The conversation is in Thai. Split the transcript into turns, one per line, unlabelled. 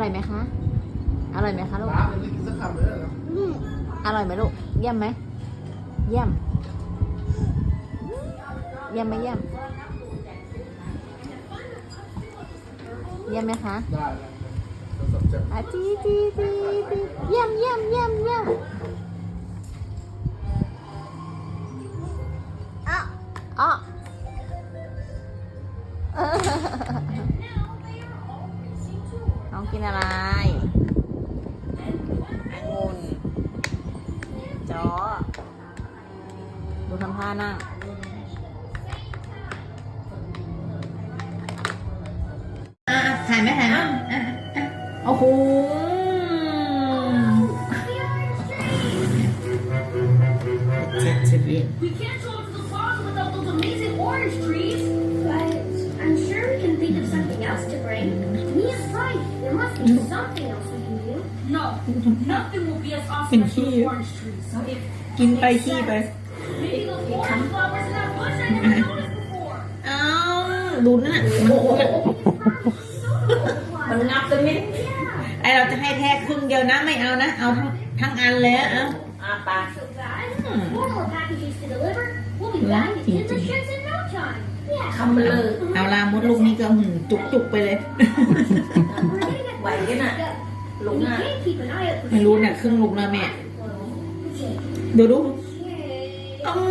ร่อยไหมคะ อร่อยไหมคะลูก
ร้านยังไม่กินสักคำเลยเหรอ
อร่อยไหมลูก เยี่ยมไหม เยี่ยม เยี่ยมไหมเยี่ยม เยี่ยมไหมคะ
ได้แล้วเราสนใจ
อาจีจีจีจีเยี่ยมเยี่ยมเยี่ยมเยี่ยมอะอะเออน้ องกินอะไรองุ่นจอดูทำท่านั่งอะถ่ายไหมถ่ายไหมอะอะโอ้โห That's it.
We can't go to the plaza without those amazing orange trees.
Something else we can do.
No, nothing will be as awesome
Been
as those
here.
orange trees. So if
กินไปขี้ไป
maybe those orange flowers in that bush I never noticed before.
อ้าวดูนั่นน่ะมันโอ้ยมันงับตรงนี้ไอเราจะให้แท้ครึ่งเดียวนะไม่เอานะ เอาทั้งทั้งอันเลยเอาอะปา
So guys,
Hmm.
four more packages to deliver. We'll be back in the sheds in no time. Yeah.
คำเลยเอาลามดลูกนี้ก็หืมจุกจุกๆไปเลย
We're gonna
ไหว
แค่น่ะลุกนะ
ไม่รู้เนี่ยครึ่งลุกนะแม่ เดี๋
ย
วดูอื